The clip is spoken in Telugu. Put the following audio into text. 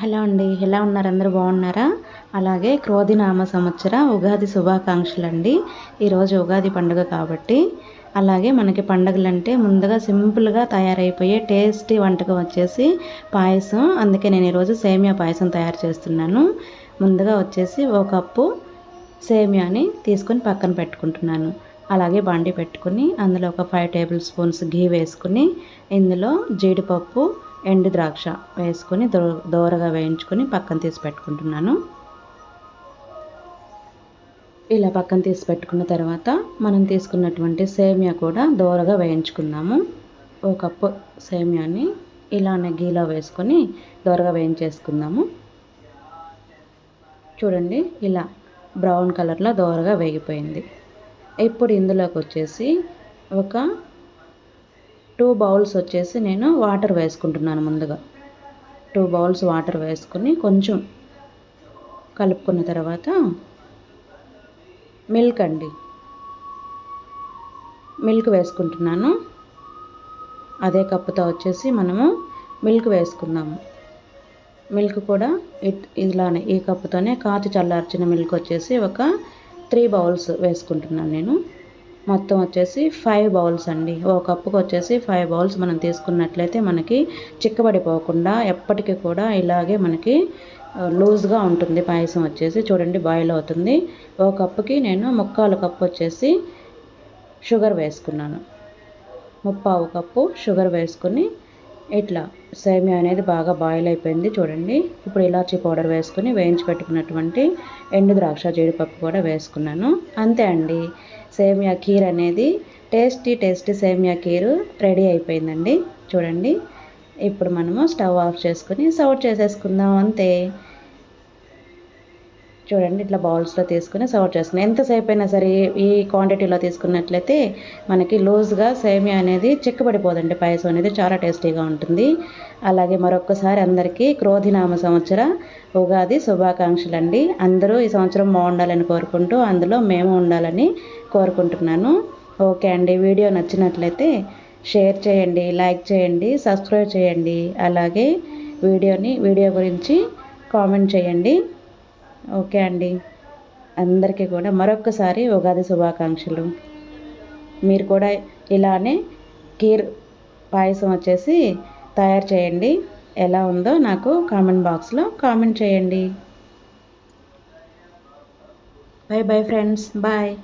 హలో అండి ఎలా ఉన్నారు? అందరూ బాగున్నారా? అలాగే క్రోధి నామ సంవత్సర ఉగాది శుభాకాంక్షలు అండి ఈరోజు ఉగాది పండుగ కాబట్టి అలాగే మనకి పండుగలంటే ముందుగా సింపుల్గా తయారైపోయే టేస్టీ వంటకం వచ్చేసి పాయసం. అందుకే నేను ఈరోజు సేమియా పాయసం తయారు చేస్తున్నాను. ముందుగా వచ్చేసి ఒక కప్పు సేమియాని తీసుకొని పక్కన పెట్టుకుంటున్నాను. అలాగే బండి పెట్టుకుని అందులో ఒక ఫైవ్ టేబుల్ స్పూన్స్ ఘీ వేసుకుని ఇందులో జీడిపప్పు ఎండు ద్రాక్ష వేసుకొని దో దోరగా వేయించుకొని పక్కన తీసి పెట్టుకుంటున్నాను. ఇలా పక్కన తీసి పెట్టుకున్న తర్వాత మనం తీసుకున్నటువంటి సేమియా కూడా దోరగా వేయించుకుందాము. ఒక కప్పు సేమియాని ఇలానే గీలో వేసుకొని దోరగా వేయించేసుకుందాము. చూడండి ఇలా బ్రౌన్ కలర్లో దోరగా వేగిపోయింది. ఇప్పుడు ఇందులోకి వచ్చేసి ఒక టూ బౌల్స్ వచ్చేసి నేను వాటర్ వేసుకుంటున్నాను ముందుగా. టూ బౌల్స్ వాటర్ వేసుకుని కొంచెం కలుపుకున్న తర్వాత మిల్క్ అండి. మిల్క్ వేసుకుంటున్నాను. అదే కప్పుతో వచ్చేసి మనము మిల్క్ వేసుకుందాము. మిల్క్ కూడా ఇలానే ఈ కప్పుతోనే కాచి చల్లార్చిన మిల్క్ వచ్చేసి ఒక త్రీ బౌల్స్ వేసుకుంటున్నాను నేను. మొత్తం వచ్చేసి ఫైవ్ బౌల్స్ అండి. ఓ కప్పుకు వచ్చేసి ఫైవ్ బౌల్స్ మనం తీసుకున్నట్లయితే మనకి చిక్కబడిపోకుండా ఎప్పటికీ కూడా ఇలాగే మనకి లూజ్గా ఉంటుంది పాయసం వచ్చేసి. చూడండి బాయిల్ అవుతుంది. ఓ కప్పుకి నేను ముక్కాలు కప్పు వచ్చేసి షుగర్ వేసుకున్నాను. ముప్పావు కప్పు షుగర్ వేసుకుని ఇట్లా సేమియా అనేది బాగా బాయిల్ అయిపోయింది చూడండి. ఇప్పుడు ఇలాచీ పౌడర్ వేసుకుని వేయించి పెట్టుకున్నటువంటి ఎండు ద్రాక్ష జీడిపప్పు కూడా వేసుకున్నాను. అంతే అండి. సేమియా కీర్ అనేది టేస్టీ టేస్టీ సేమియా కీరు రెడీ అయిపోయిందండి. చూడండి. ఇప్పుడు మనము స్టవ్ ఆఫ్ చేసుకుని సర్వ్ చేసేసుకుందాం అంతే. చూడండి ఇట్లా బౌల్స్లో తీసుకుని సర్వ్ చేస్తున్నాను ఎంతసేపు అయినా సరే ఈ క్వాంటిటీలో తీసుకున్నట్లయితే మనకి లూజ్గా సేమియా అనేది చిక్కబడిపోదండి. పాయసం అనేది చాలా టేస్టీగా ఉంటుంది. అలాగే మరొకసారి అందరికీ క్రోధినామ సంవత్సర ఉగాది శుభాకాంక్షలు అండి అందరూ ఈ సంవత్సరం బాగుండాలని కోరుకుంటూ అందులో మేము ఉండాలని కోరుకుంటున్నాను. ఓకే అండి. వీడియో నచ్చినట్లయితే షేర్ చేయండి లైక్ చేయండి సబ్స్క్రైబ్ చేయండి. అలాగే వీడియోని వీడియో గురించి కామెంట్ చేయండి. ఓకే అండి. అందరికీ కూడా మరొక్కసారి ఉగాది శుభాకాంక్షలు. మీరు కూడా ఇలానే కీర్ పాయసం వచ్చేసి తయారు చేయండి. ఎలా ఉందో నాకు కామెంట్ బాక్స్లో కామెంట్ చేయండి. Bye bye friends. బాయ్.